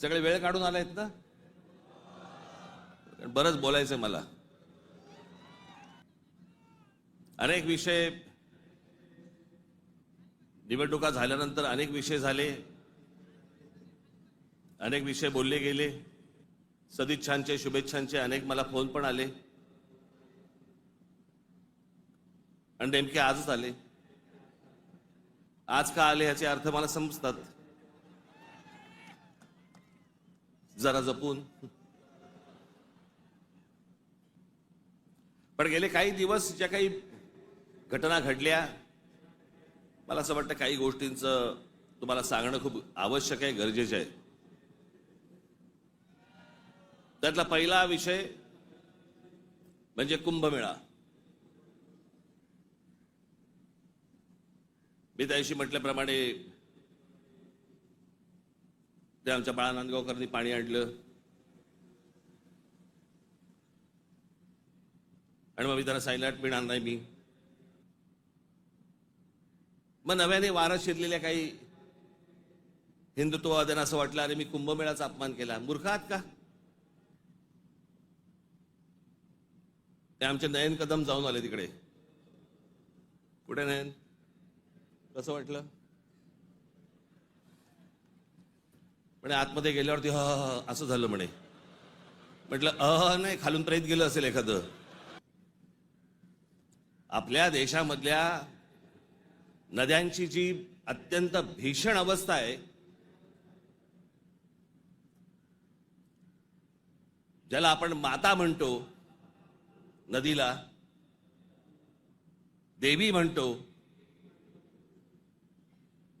सगळे वेळ काढून आलायत ना? बरंच बोलायचं मला. अनेक विषय निवडणुका झाल्यानंतर अनेक विषय झाले. अनेक विषय बोलले गेले. सदिच्छांचे शुभेच्छांचे अनेक मला फोन पण आले. आणि नेमके आजच आले. आज का आले ह्याचे अर्थ मला समजतात. जरा जपून. पण गेले काही दिवस ज्या काही घटना घडल्या मला असं वाटतं काही गोष्टींचं तुम्हाला सांगणं खूप आवश्यक आहे गरजेचं आहे. त्यातला पहिला विषय म्हणजे कुंभमेळा. मी त्याशी म्हटल्याप्रमाणे ते आमच्या बाळा नांदगावकरांनी पाणी आणलं. आणि मग मी त्यांना सायलाट पिणार नाही मी. मग नव्याने वारा शिरलेल्या काही हिंदुत्ववाद्यांना असं वाटलं अरे मी कुंभमेळाचा अपमान केला. मूर्ख आहात का? ते आमचे नयन कदम जाऊन आले तिकडे. कुठे नयन? कसं वाटलं? म्हणे आतमध्ये गेल्यावरती ह ह, असं झालं म्हणे. म्हटलं अह नाही खालून प्रेत गेलं असेल एखादं. आपल्या देशामधल्या नद्यांची जी अत्यंत भीषण अवस्था आहे ज्याला आपण माता म्हणतो नदीला देवी म्हणतो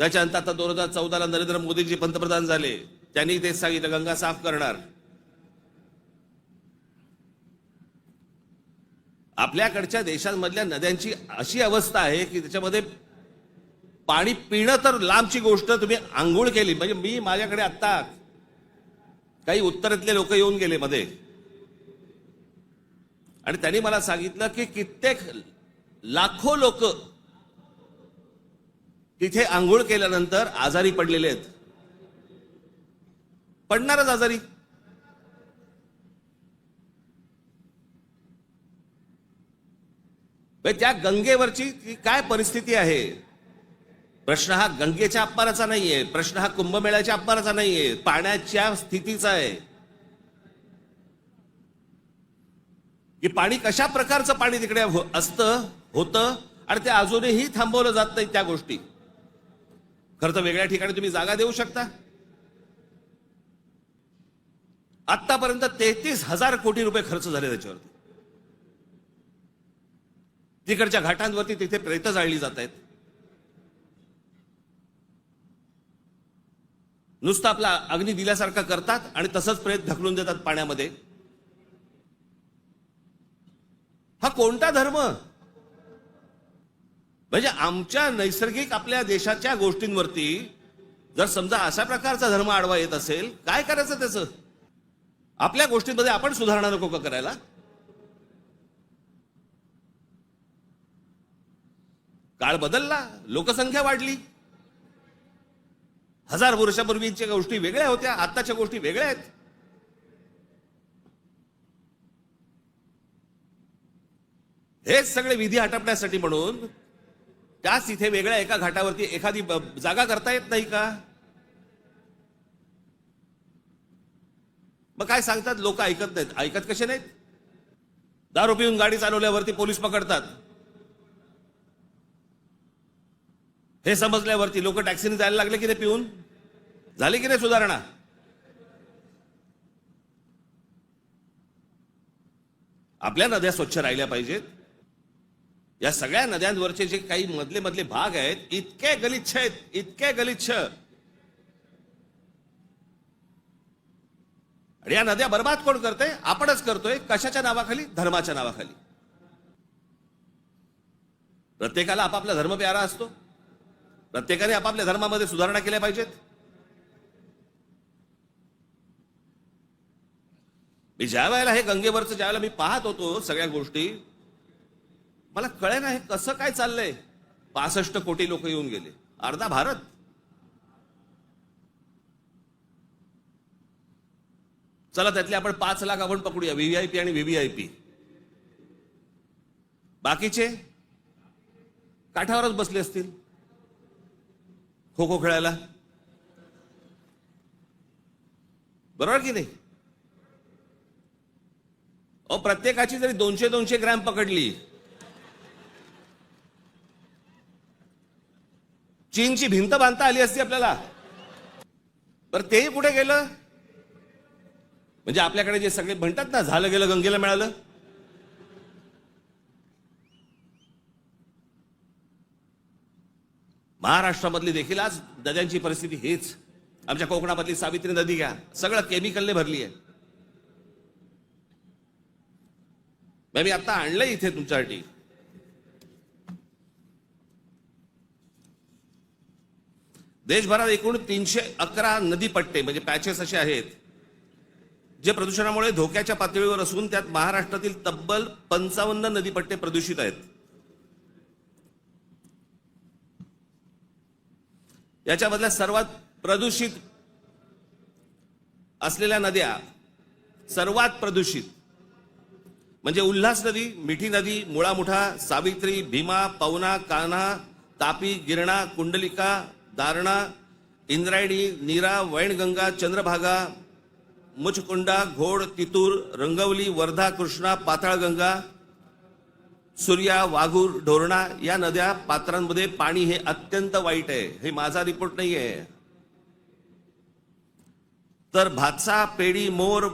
त्याच्यानंतर आता दोन हजार चौदाला नरेंद्र मोदीजी पंतप्रधान झाले. त्यांनी तेच सांगितलं गंगा साफ करणार. आपल्याकडच्या देशांमधल्या नद्यांची अशी अवस्था आहे की त्याच्यामध्ये पाणी पिणं तर लांबची गोष्ट तुम्ही आंघोळ केली. म्हणजे मी माझ्याकडे आत्ता काही उत्तरेतले लोक येऊन गेले मध्ये. आणि त्यांनी मला सांगितलं की कित्येक लाखो लोक तिथे आंघोळ केल्यानंतर आजारी पडलेले आहेत. पडणारच आजारी. त्या गंगेवरची ती काय परिस्थिती आहे? प्रश्न हा गंगेच्या अपमानाचा नाहीये. प्रश्न हा कुंभमेळ्याच्या अपमानाचा नाहीये. पाण्याच्या स्थितीचा आहे. की पाणी कशा प्रकारचं पाणी तिकडे असतं होतं आणि ते अजूनही थांबवलं जात नाही त्या गोष्टी. खरं तर वेगळ्या ठिकाणी तुम्ही जागा देऊ शकता. आतापर्यंत तेहतीस हजार कोटी रुपये खर्च झाले त्याच्यावरती. तिकडच्या घाटांवरती तिथे प्रेत जाळली जात आहेत. नुसतं आपला अग्नी दिल्यासारखा करतात आणि तसंच प्रेत ढकलून देतात पाण्यामध्ये. हा कोणता धर्म? म्हणजे आमच्या नैसर्गिक आपल्या देशाच्या गोष्टींवरती जर समजा अशा प्रकारचा धर्म आडवा येत असेल काय करायचं त्याचं? आपल्या गोष्टींमध्ये आपण सुधारणा नको का करायला? काळ बदलला लोकसंख्या वाढली. हजार वर्षापूर्वीच्या गोष्टी वेगळ्या होत्या आताच्या गोष्टी वेगळ्या आहेत. हेच सगळे विधी हटपण्यासाठी म्हणून त्याच इथे वेगळ्या एका घाटावरती एखादी जागा करता येत नाही का? मग काय सांगतात? लोक ऐकत नाहीत. ऐकत कसे नाहीत? दारू पिऊन गाडी चालवल्यावरती पोलीस पकडतात. हे समजल्यावरती लोक टॅक्सीने जायला लागले की नाही पिऊन? झाली की नाही सुधारणा? आपल्या नद्या स्वच्छ राहिल्या पाहिजेत. या सगळ्या नद्यांवरचे जे काही मधले मधले भाग आहेत इतके गलिच्छ आहेत इतके गलिच्छ. आणि या नद्या बर्बाद कोण करते? आपणच करतोय कशाच्या नावाखाली? धर्माच्या नावाखाली. प्रत्येकाला आपापला धर्म प्यारा असतो. प्रत्येकाने आपापल्या धर्मामध्ये सुधारणा केल्या पाहिजेत. मी ज्या वेळेला हे गंगेवरचं ज्या वेळेला मी पाहत होतो सगळ्या गोष्टी मला कळे ना हे कसं काय चाललंय. पासष्ट कोटी लोक येऊन गेले. अर्धा भारत. चला त्यातले आपण पाच लाख आपण पकडूया. व्हीव्हीआयपी आणि व्हीव्हीआयपी बाकीचे? काठावरच बसले असतील. खो खो खेळायला. बरोबर की नाही? अहो प्रत्येकाची जरी दोनशे दोनशे ग्रॅम पकडली चीनची भिंत बांधता आली असती आपल्याला. बरं तेही कुठे गेलं? म्हणजे आपल्याकडे जे सगळे म्हणतात ना झालं गेलं गंगेला मिळालं. महाराष्ट्रामधली देखील आज नद्यांची परिस्थिती हेच. आमच्या कोकणामधली सावित्री नदी घ्या. सगळं केमिकलने भरली आहे. मी आता आणलंय इथे तुमच्यासाठी. देशभरात एकूण तीनशे अकरा नदीपट्टे म्हणजे पॅचेस असे आहेत जे प्रदूषणामुळे धोक्याच्या पातळीवर असून त्यात महाराष्ट्रातील तब्बल पंचावन्न नदीपट्टे प्रदूषित आहेत. याच्यामधल्या सर्वात प्रदूषित असलेल्या नद्या सर्वात प्रदूषित म्हणजे उल्हास नदी मिठी नदी मुळामुठा सावित्री भीमा पवना कान्हा तापी गिरणा कुंडलिका दारणा इंद्रायणी नीरा वैणगंगा चंद्रभागा मुचकुंडा घोड तितूर रंगवली वर्धा कृष्णा पाताळगंगा सूर्या वाघूर ढोरणा या नद्या पात्रांमध्ये पाणी हे अत्यंत वाईट आहे. हे माझा रिपोर्ट नाही आहे. तर भातसा पेडी मोर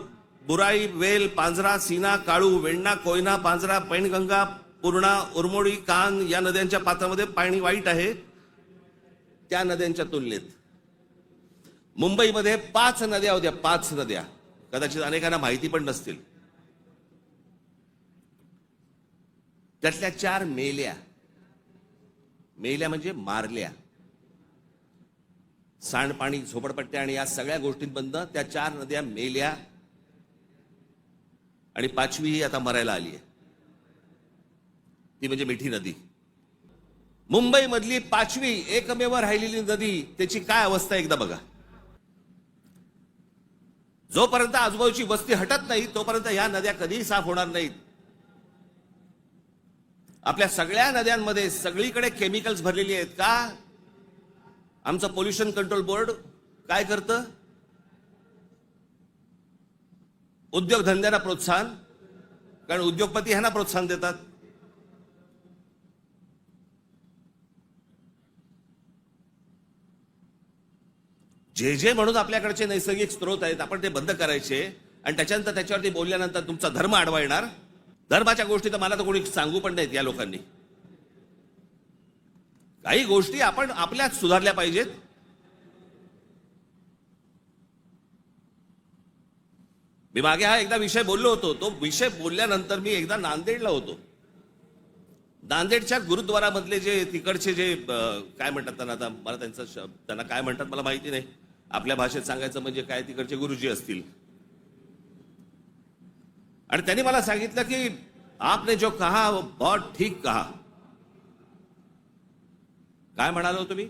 बुराई वेल पांझरा सीना काळू वेण्णा कोयना पांझरा पैनगंगा पूर्णा उरमोडी कान या नद्यांच्या पात्रामध्ये पाणी वाईट आहे. त्या नद्यांच्या तुलनेत. मुंबईमध्ये पाच नद्या होत्या पाच नद्या. कदाचित अनेकांना माहिती पण नसतील. त्यातल्या चार मेल्या. मेल्या म्हणजे मारल्या. सांडपाणी झोपडपट्ट्या आणि या सगळ्या गोष्टींबंद त्या चार नद्या मेल्या आणि पाचवी ही आता मरायला आली आहे ती म्हणजे मिठी नदी. मुंबईमधली पाचवी एकमेव राहिलेली नदी त्याची काय अवस्था आहे एकदा बघा. जोपर्यंत आजूबाजूची वस्ती हटत नाही तोपर्यंत ह्या नद्या कधीही साफ होणार नाहीत. आपल्या सगळ्या नद्यांमध्ये सगळीकडे केमिकल्स भरलेली आहेत का? आमचं पोल्युशन कंट्रोल बोर्ड काय करतं? उद्योगधंद्यांना प्रोत्साहन. कारण उद्योगपती ह्यांना प्रोत्साहन देतात. जे जे म्हणून आपल्याकडचे नैसर्गिक स्रोत आहेत आपण ते बंद करायचे. आणि त्याच्यानंतर त्याच्यावरती बोलल्यानंतर तुमचा धर्म आडवा येणार. धर्माच्या गोष्टी तर मला तर कोणी सांगू पण नाहीत या लोकांनी. काही गोष्टी आपण आपल्यात सुधारल्या पाहिजेत. मी मागे हा एकदा विषय बोललो होतो. तो विषय बोलल्यानंतर मी एकदा नांदेडला होतो. नांदेडच्या गुरुद्वारामधले जे तिकडचे जे काय म्हणतात त्यांना आता मला त्यांचं त्यांना काय म्हणतात मला माहिती नाही. आपल्या भाषेत सांगायचं म्हणजे काय? तिकडचे गुरुजी असतील. आणि त्यांनी मला सांगितलं की आपने जो कहा वो बहुत ठीक कहा. काय म्हणालो तुम्ही?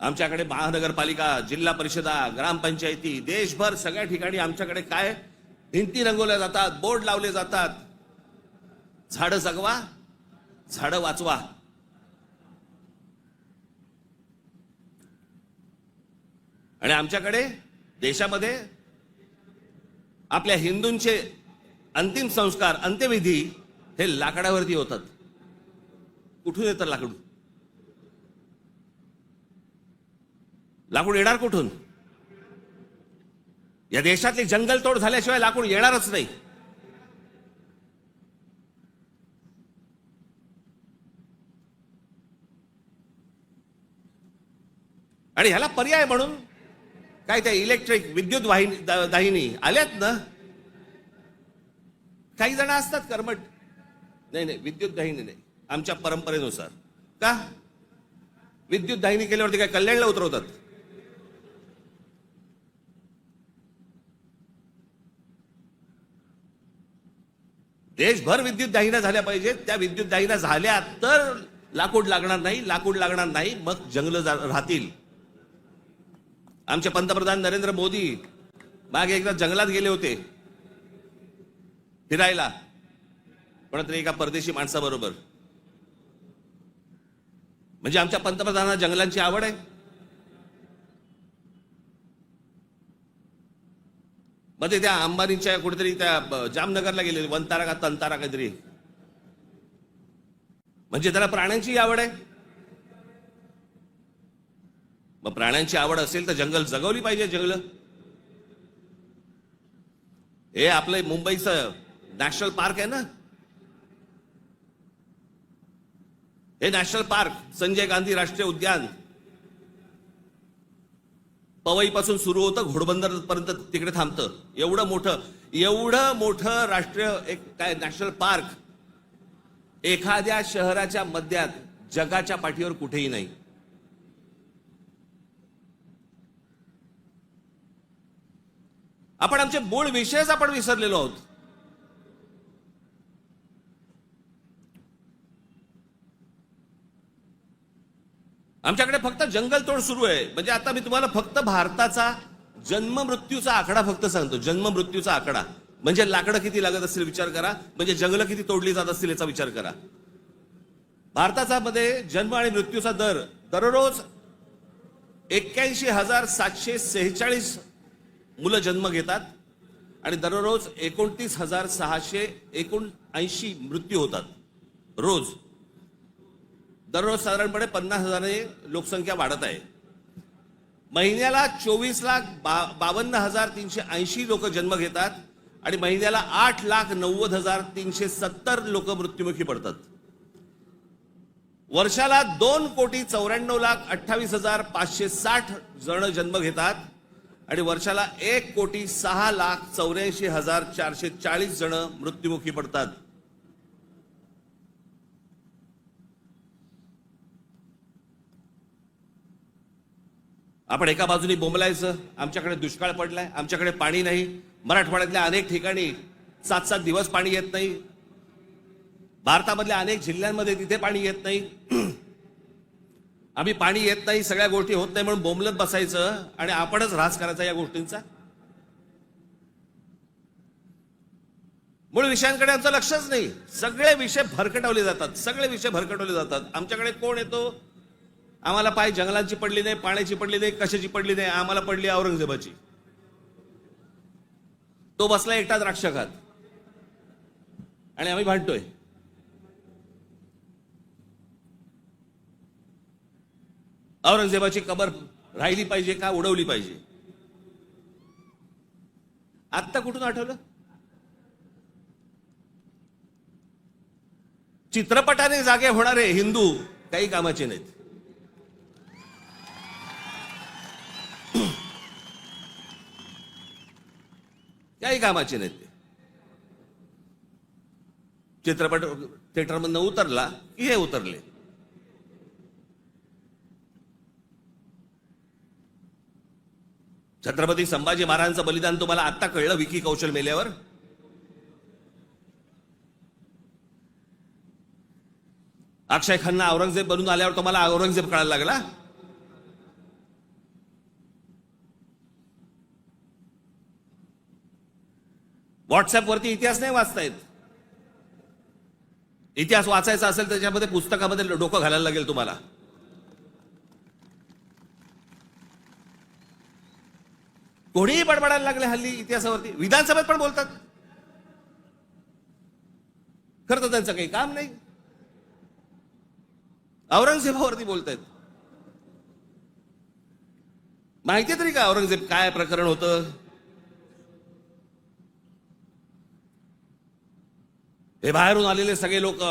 आमच्याकडे महानगरपालिका जिल्हा परिषदा ग्रामपंचायती देशभर सगळ्या ठिकाणी आमच्याकडे काय? भिंती रंगवल्या जातात बोर्ड लावले जातात. झाडं जगवा झाडं वाचवा. आणि आमच्याकडे देशामध्ये आपल्या हिंदूंचे अंतिम संस्कार अंत्यविधी हे लाकडावरती होतात. कुठून येतं लाकूड? लाकूड येणार कुठून? या देशातली जंगलतोड झाल्याशिवाय लाकूड येणारच नाही. आणि ह्याला पर्याय म्हणून काय त्या इलेक्ट्रिक विद्युत वाहिनी दा- दाहिनी आल्यात ना? काही जण असतात कर्मट. नाही नाही विद्युत दाहिनी नाही. आमच्या परंपरेनुसार. का? विद्युत दाहिनी केल्यावरती काय कल्याणला उतरवतात? देशभर विद्युत दाहिन्या झाल्या पाहिजेत. त्या विद्युत दाहिन्या झाल्या तर लाकूड लागणार नाही लाकूड लागणार नाही मग जंगल राहतील. आमचे पंतप्रधान नरेंद्र मोदी मागे एकदा जंगलात गेले होते फिरायला. तरी एका परदेशी माणसाबरोबर. म्हणजे आमच्या पंतप्रधानांना जंगलांची आवड आहे? मध्ये त्या अंबानीच्या कुठेतरी त्या जामनगरला गेले वनतारा का तंतारा काहीतरी. म्हणजे त्याला प्राण्यांची आवड आहे? मग प्राण्यांची आवड असेल तर जंगल जगवली पाहिजे जंगल. हे आपलं मुंबईचं नॅशनल पार्क आहे ना? हे नॅशनल पार्क संजय गांधी राष्ट्रीय उद्यान. पवईपासून सुरू होतं घोडबंदर पर्यंत तिकडे थांबतं. एवढं मोठं एवढं मोठं राष्ट्रीय एक काय नॅशनल पार्क एखाद्या शहराच्या मध्यात जगाच्या पाठीवर कुठेही नाही. आपण आमचे मूळ विषयच आपण विसरलेलो आहोत. आमच्याकडे फक्त जंगलतोड सुरू आहे. म्हणजे आता मी तुम्हाला फक्त भारताचा जन्म मृत्यूचा आकडा फक्त सांगतो. जन्म मृत्यूचा आकडा. म्हणजे लाकडं किती लागत असतील विचार करा. म्हणजे जंगलं किती तोडली जात असतील याचा विचार करा. भारताचा मध्ये जन्म आणि मृत्यूचा दर दररोज एक्क्याऐंशी हजार सातशे सेहेचाळीस मुलं जन्म घेतात आणि दररोज एकोणतीस हजार सहाशे एकोणऐंशी मृत्यू होतात. रोज. दररोज साधारणपणे पन्नास हजाराने लोकसंख्या वाढत आहे. महिन्याला चोवीस लाख बा बावन्न हजार तीनशे ऐंशी लोक जन्म घेतात आणि महिन्याला आठ लाख नव्वद हजार तीनशे सत्तर लोक मृत्युमुखी पडतात. वर्षाला दोन कोटी चौऱ्याण्णव लाख अठ्ठावीस हजार पाचशे साठ जण जन्म घेतात. आणि वर्षाला एक कोटी सहा लाख चौऱ्याऐंशी हजार चारशे चाळीस जण मृत्युमुखी पडतात. आपण एका बाजूने बोंबलायचं आमच्याकडे दुष्काळ पडलाय आमच्याकडे पाणी नाही. मराठवाड्यातल्या अनेक ठिकाणी सात सात दिवस पाणी येत नाही. भारतामधल्या अनेक जिल्ह्यांमध्ये तिथे पाणी येत नाही. आम्ही पाणी येत नाही सगळ्या गोष्टी होत नाही म्हणून बोंबलत बसायचं आणि आपणच ऱ्हास करायचा या गोष्टींचा. मूळ विषयांकडे आमचं लक्षच नाही. सगळे विषय भरकटवले जातात सगळे विषय भरकटवले जातात. आमच्याकडे कोण येतो? आम्हाला पाय जंगलांची पडली नाही पाण्याची पडली नाही कशाची पडली नाही आम्हाला पडली औरंगजेबाची. तो बसला एकटा द्राक्षकात आणि आम्ही भांडतोय. औरंगजेबाची कबर राहिली पाहिजे का उडवली पाहिजे? आत्ता कुठून आठवलं? चित्रपटाने जागे होणारे हिंदू काही कामाचे नाहीत. काही कामाचे नाहीत ते. चित्रपट थिएटरमधनं उतरला की हे उतरले. छत्रपती संभाजी महाराजांचं बलिदान तुम्हाला आत्ता कळलं विकी कौशल मेल्यावर? अक्षय खन्ना औरंगजेब बनून आल्यावर तुम्हाला औरंगजेब कळायला लागला? व्हॉट्सअपवरती इतिहास नाही वाचता येत इतिहास वाचायचा असेल त्याच्यामध्ये पुस्तकामध्ये डोकं घालायला लागेल तुम्हाला. कोणीही बडबडायला लागले हल्ली इतिहासावरती. विधानसभेत पण बोलतात. खरं तर त्यांचं काही काम नाही. औरंगजेबावरती बोलतायत. माहिती तरी का औरंगजेब काय प्रकरण होतं? हे बाहेरून आलेले सगळे लोक.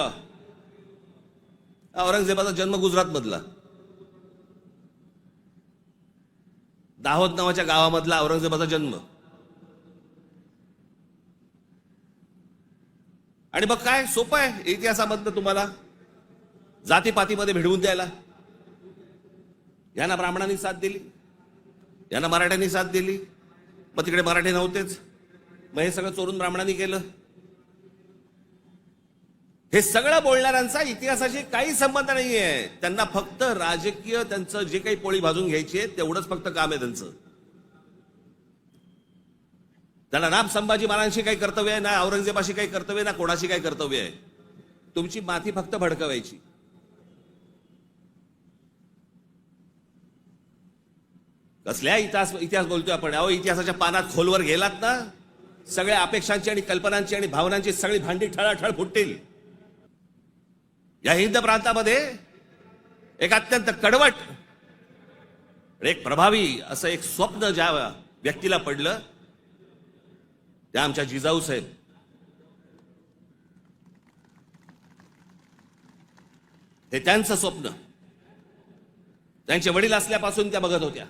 औरंगजेबाचा जन्म गुजरात मधला दाहोद नावाच्या गावामधला औरंगजेबाचा जन्म. आणि मग काय? सोपं आहे इतिहासामधनं तुम्हाला. जातीपातीमध्ये भिडवून द्यायला. यांना ब्राह्मणांनी साथ दिली. यांना मराठ्यांनी साथ दिली. मग तिकडे मराठी नव्हतेच. मग हे सगळं चोरून ब्राह्मणांनी केलं. हे सगळं बोलणाऱ्यांचा इतिहासाशी काही संबंध नाहीये. त्यांना फक्त राजकीय त्यांचं जे काही पोळी भाजून घ्यायची आहे तेवढंच फक्त काम आहे त्यांचं. त्यांना ना संभाजी महाराजांशी काही कर्तव्य आहे ना औरंगजेबाशी काही कर्तव्य ना कोणाशी काही कर्तव्य आहे. तुमची माती फक्त भडकवायची. कसल्या इतिहास इतिहास बोलतोय आपण? अहो इतिहासाच्या पानात खोलवर गेलात ना सगळ्या अपेक्षांची आणि कल्पनांची आणि भावनांची सगळी भांडी ठळाठळ फुटतील. या हिंद प्रांतामध्ये एक अत्यंत कडवट एक प्रभावी असं एक स्वप्न ज्या व्यक्तीला पडलं त्या आमच्या जिजाऊ साहेब. हे त्यांचं स्वप्न. त्यांचे वडील असल्यापासून त्या बघत होत्या.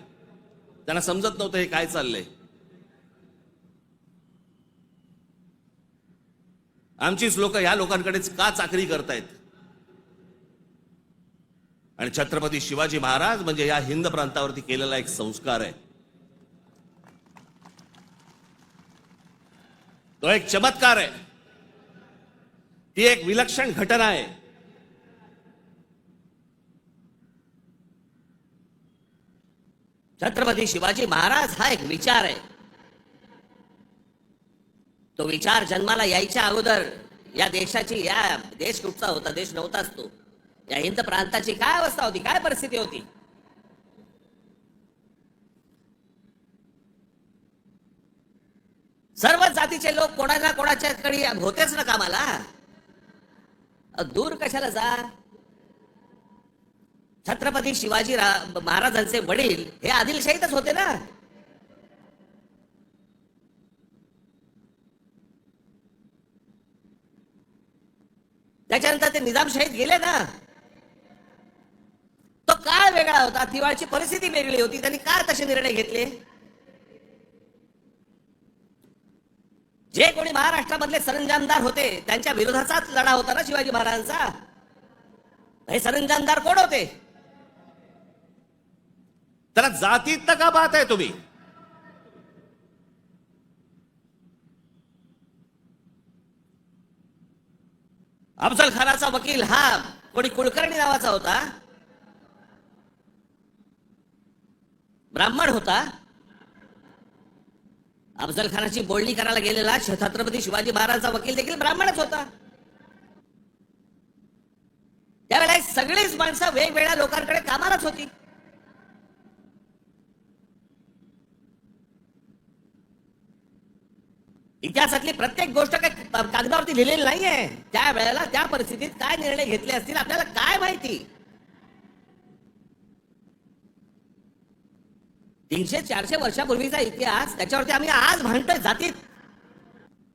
त्यांना समजत नव्हतं हे काय चाललंय. आमचीच लोक ह्या लोकांकडेच का चाकरी करतायत? आणि छत्रपती शिवाजी महाराज म्हणजे या हिंद प्रांतावरती केलेला एक संस्कार आहे. तो एक चमत्कार आहे. ती एक विलक्षण घटना आहे. छत्रपती शिवाजी महाराज हा एक विचार आहे. तो विचार जन्माला यायच्या अगोदर या देशाची या देश कुठचा होता देश नव्हताच तो. या हिंद प्रांताची काय अवस्था होती? काय परिस्थिती होती? सर्व जातीचे लोक कोणाच्या कोणाच्या कडे होतेच ना कामाला? दूर कशाला जा? छत्रपती शिवाजी महाराजांचे वडील हे आदिलशाहीतच होते ना? त्याच्यानंतर ते निजामशाहीत गेले ना? तो काळ वेगळा होता. तिवाळची परिस्थिती वेगळी होती. त्यांनी का तसे निर्णय घेतले. जे कोणी महाराष्ट्रामधले सरंजामदार होते त्यांच्या विरोधाचाच लढा होता ना शिवाजी महाराजांचा? हे सरंजामदार कोण होते? त्याला जातीत का पाहताय तुम्ही? अफजल खानाचा वकील हा कोणी कुलकर्णी नावाचा होता. ब्राह्मण होता. अफजल खानाची बोलणी करायला गेलेला छत्रपती शिवाजी महाराजांचा वकील देखील ब्राह्मणच होता. त्यावेळेला सगळीच माणसं वेगवेगळ्या लोकांकडे कामालाच होती. इतिहासातली प्रत्येक गोष्ट काही कागदावरती लिहिलेली नाहीये. त्या वेळेला त्या परिस्थितीत काय निर्णय घेतले असतील आपल्याला काय माहिती? तीनशे चारशे वर्षापूर्वीचा इतिहास त्याच्यावरती आम्ही आज म्हणतोय जातीत.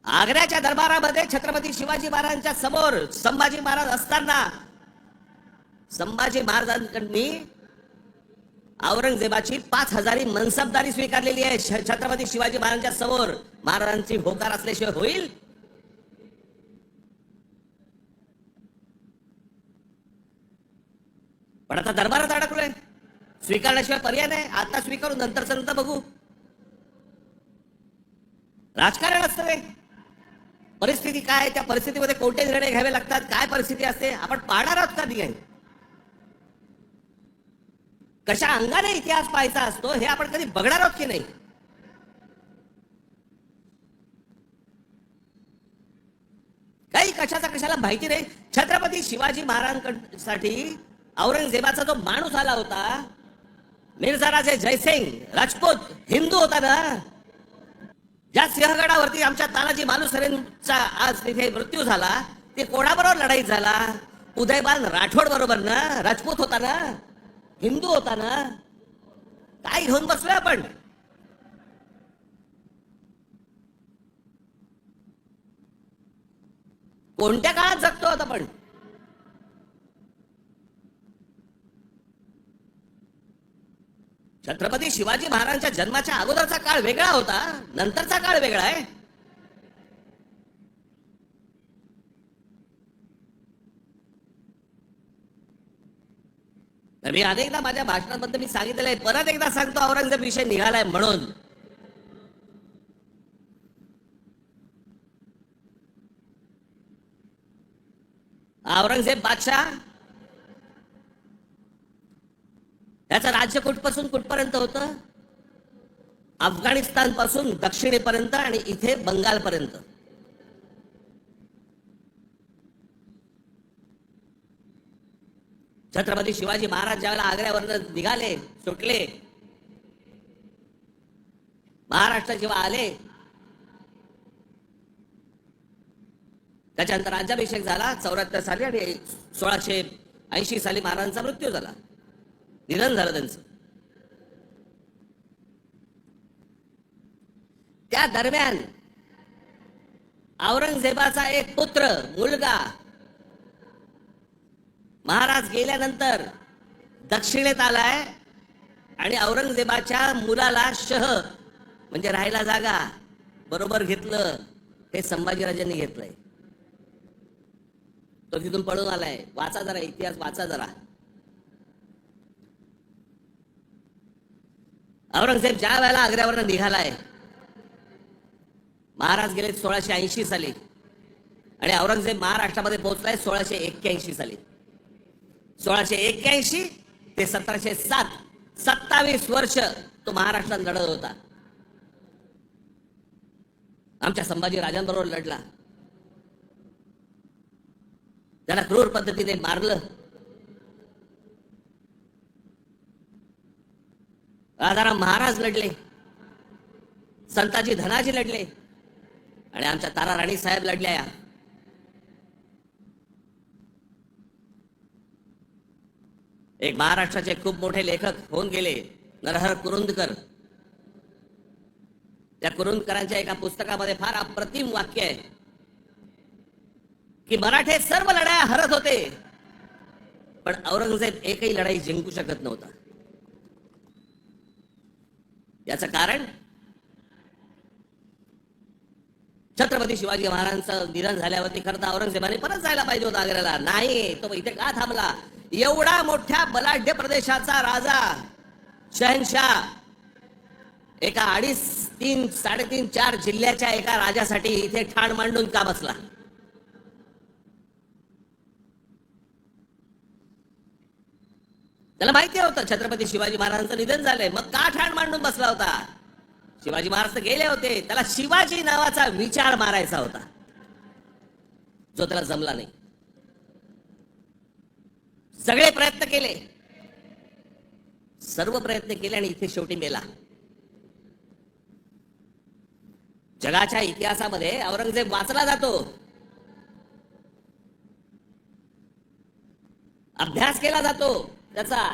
आग्र्याच्या दरबारामध्ये छत्रपती शिवाजी महाराजांच्या समोर संभाजी महाराज असताना संभाजी महाराजांकडनी औरंगजेबाची पाच हजारी मनसबदारी स्वीकारलेली आहे. छत्रपती शिवाजी महाराजांच्या समोर महाराजांची होकार असल्याशिवाय होईल. पण आता दरबारात अडकलोय. स्वीकारण्याशिवाय पर्याय नाही. आता स्वीकारून नंतर नंतर बघू. राजकारण असतं रे. परिस्थिती काय त्या परिस्थितीमध्ये कोणते निर्णय घ्यावे लागतात? काय परिस्थिती असते? आपण पाहणार आहोत का नाही कशा अंगाने इतिहास पाहायचा असतो हे आपण कधी बघणार आहोत की नाही? काही कशाचा कशाला माहिती नाही. छत्रपती शिवाजी महाराजांसाठी औरंगजेबाचा जो माणूस आला होता निरसाराचे जयसिंग राजपूत हिंदू होता ना ज्या सिंहगडावरती आमच्या तानाजी मालुसरेंचा आज तिथे मृत्यू झाला ते कोणाबरोबर लढाई झाला? उदयबान राठोड बरोबर ना? राजपूत होता ना? हिंदू होता ना? काय घेऊन बसलोय आपण? कोणत्या काळात जगतो आता आपण? छत्रपती शिवाजी महाराजांच्या जन्माच्या अगोदरचा काळ वेगळा होता. नंतरचा काळ वेगळा आहे. तर मी अनेकदा माझ्या भाषणाबद्दल मी सांगितलेलं आहे. परत एकदा सांगतो औरंगजेब विषय निघालाय म्हणून. औरंगजेब बादशाह त्याचं राज्य कुठपासून कुठपर्यंत होतं? अफगाणिस्तानपासून दक्षिणेपर्यंत आणि इथे बंगालपर्यंत. छत्रपती शिवाजी महाराज ज्यावेळेला आग्र्यावरनं निघाले सुटले महाराष्ट्र जेव्हा आले त्याच्यानंतर राज्याभिषेक झाला चौऱ्याहत्तर साली आणि सोळाशे ऐंशी साली महाराजांचा मृत्यू झाला. निधन झालं त्यांचं. त्या दरम्यान औरंगजेबाचा एक पुत्र मुलगा महाराज गेल्यानंतर दक्षिणेत आलाय आणि औरंगजेबाच्या मुलाला शह म्हणजे राहायला जागा बरोबर घेतलं हे संभाजीराजांनी घेतलंय. तो तिथून पळून आलाय. वाचा जरा इतिहास वाचा जरा. औरंगजेब ज्या वेळेला आग्र्यावर निघालाय महाराज गेले सोळाशे ऐंशी साली. आणि औरंगजेब महाराष्ट्रामध्ये पोहोचलाय सोळाशे एक्क्याऐंशी साली. सोळाशे एक्क्याऐंशी ते सतराशे सात सत्तावीस वर्ष तो महाराष्ट्रात लढत होता. आमच्या संभाजी राजांबरोबर लढला. त्याला क्रूर पद्धतीने मारलं. राजाराम महाराज लढले. संताजी धनाजी लढले. आणि आमच्या तारा राणी साहेब लढल्या. एक महाराष्ट्राचे खूप मोठे लेखक होऊन गेले नरहर कुरुंदकर. त्या कुरुंदकरांच्या एका पुस्तकामध्ये फार अप्रतिम वाक्य आहे की मराठे सर्व लढाया हरत होते पण औरंगजेब एकही लढाई जिंकू शकत नव्हता. याचं कारण? छत्रपती शिवाजी महाराजांचं निधन झाल्यावरती खरं तर औरंगजेबाने परत जायला पाहिजे होता आग्र्याला. नाही तो इथे का थांबला? एवढा मोठ्या बलाढ्य प्रदेशाचा राजा शहनशाह एका अडीच तीन साडेतीन चार जिल्ह्याच्या एका राजासाठी इथे ठाण मांडून का बसला? त्याला माहिती होतं छत्रपती शिवाजी महाराजांचं निधन झालंय. मग का ठाण मांडून बसला होता. शिवाजी महाराज गेले होते. त्याला शिवाजी नावाचा विचार मारायचा होता. जो त्याला जमला नाही. सगळे प्रयत्न केले. सर्व प्रयत्न केले आणि इथे शेवटी मेला. जगाच्या इतिहासामध्ये औरंगजेब वाचला जातो. अभ्यास केला जातो. त्याचा.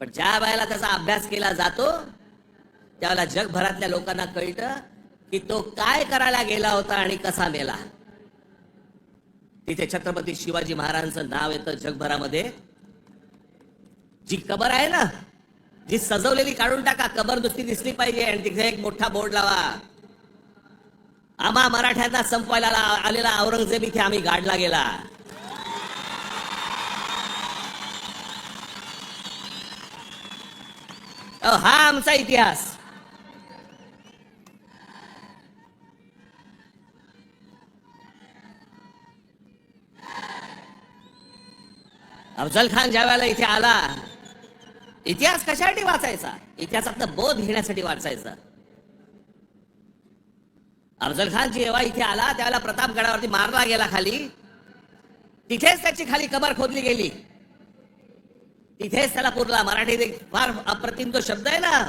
पण ज्या वेळेला त्याचा अभ्यास केला जातो त्यावेळेला जगभरातल्या लोकांना कळतं की तो काय करायला गेला होता आणि कसा मेला. तिथे छत्रपती शिवाजी महाराजांचं नाव येतं जगभरामध्ये. जी कबर आहे ना जी सजवलेली काढून टाका कबर नुसती दिसली पाहिजे आणि तिथे एक मोठा बोर्ड लावा. आम्हा मराठ्यांना संपवायला आलेला औरंगजेब इथे आम्ही गाडला गेला. हा आमचा इतिहास. अफजल खान ज्या वेळेला इथे आला इतिहास कशासाठी वाचायचा? इतिहासातला बोध घेण्यासाठी वाचायचा. अफजल खान जेव्हा इथे आला त्यावेळेला प्रतापगडावरती मारला गेला खाली. तिथेच त्याची खाली कबर खोदली गेली. तिथेच त्याला पुरला मराठीत एक फार अप्रतिम तो शब्द आहे ना.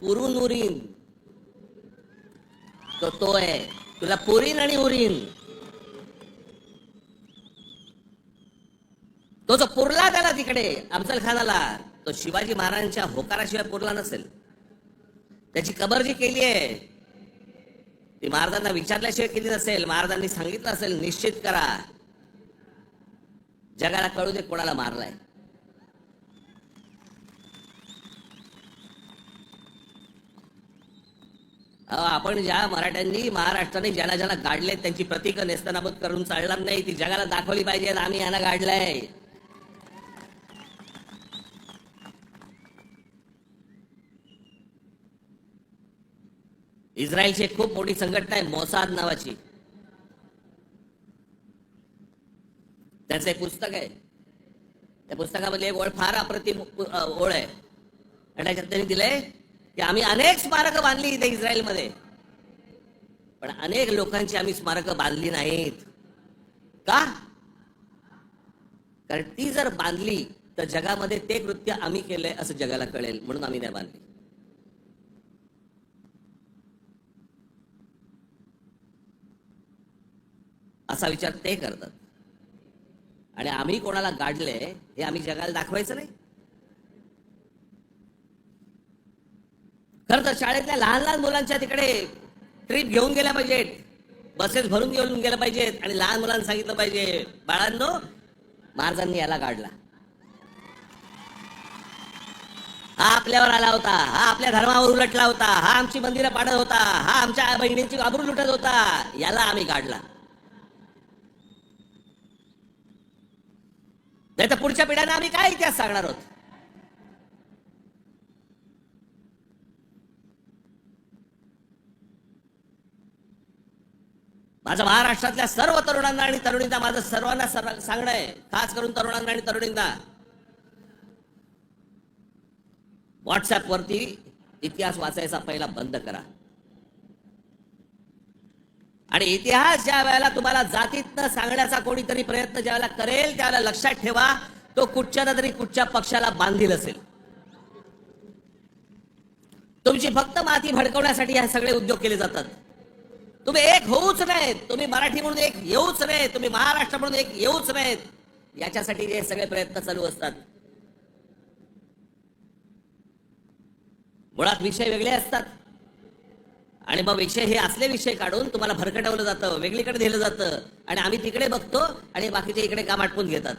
पुरून उरीन तो तो आहे. तुला पुरीन आणि उरीन. तो जो पुरला त्याला तिकडे अफजल खानाला तो शिवाजी महाराजांच्या होकाराशिवाय पुरला नसेल. त्याची कबर जी केली आहे ती महाराजांना विचारल्याशिवाय केली नसेल महाराजांनी सांगितलं असेल निश्चित करा. जगाला कळू दे कोणाला मारलाय. आपण ज्या मराठ्यांनी महाराष्ट्राने ज्याला ज्याला गाडले त्यांची प्रतीक नेस्तनाबत करून चालणार नाही ती जगाला दाखवली पाहिजे आम्ही यांना गाडलंय. इस्रायलची एक खूप मोठी संघटना आहे मोसाद नावाची. त्याचं एक पुस्तक आहे. त्या पुस्तकामध्ये एक ओळ फार अप्रतिम ओळ आहे. आणि त्याच्यात त्यांनी दिलंय की आम्ही अनेक स्मारकं बांधली इथे इस्रायलमध्ये. पण अनेक लोकांची आम्ही स्मारकं बांधली नाहीत. का? कारण ती जर बांधली तर जगामध्ये ते कृत्य आम्ही केलंय असं जगाला कळेल म्हणून आम्ही नाही बांधली. असा विचार ते करतात. आणि आम्ही कोणाला गाडले हे आम्ही जगाला दाखवायचं नाही. खर तर शाळेतल्या लहान लहान मुलांच्या तिकडे ट्रिप घेऊन गेल्या पाहिजेत. बसेस भरून घेऊन गेल्या पाहिजेत आणि लहान मुलांना सांगितलं पाहिजे बाळांनो महाराजांनी याला काढला. हा आपल्यावर आला होता हा आपल्या धर्मावर उलटला होता हा आमची मंदिरं पाडत होता हा आमच्या बहिणींची आबरू लुटत होता याला आम्ही काढला. नाही तर पुढच्या पिढ्यांना आम्ही काय इतिहास सांगणार आहोत? माझं महाराष्ट्रातल्या सर्व तरुणांना आणि तरुणींना माझं सर्वांना सर्व सांगणं आहे. खास करून तरुणांना आणि तरुणींना. व्हॉट्सअप वरती इतिहास वाचायचा पहिला बंद करा. आणि इतिहास ज्या वेळेला तुम्हाला जातीतनं सांगण्याचा कोणीतरी प्रयत्न ज्या वेळेला करेल त्यावेळेला लक्षात ठेवा तो कुठच्या ना तरी कुठच्या पक्षाला बांधील असेल. तुमची फक्त माती भडकवण्यासाठी हे सगळे उद्योग केले जातात. तुम्ही एक होऊच नाहीत तुम्ही मराठी म्हणून एक येऊच नाही तुम्ही महाराष्ट्र म्हणून एक येऊच नाहीत याच्यासाठी हे सगळे प्रयत्न चालू असतात. मुळात विषय वेगळे असतात. आणि मग विषय हे असले विषय काढून तुम्हाला भरकटवलं जातं वेगळीकडे दिलं जातं. आणि आम्ही तिकडे बघतो आणि बाकीचे इकडे काम आटपून घेतात.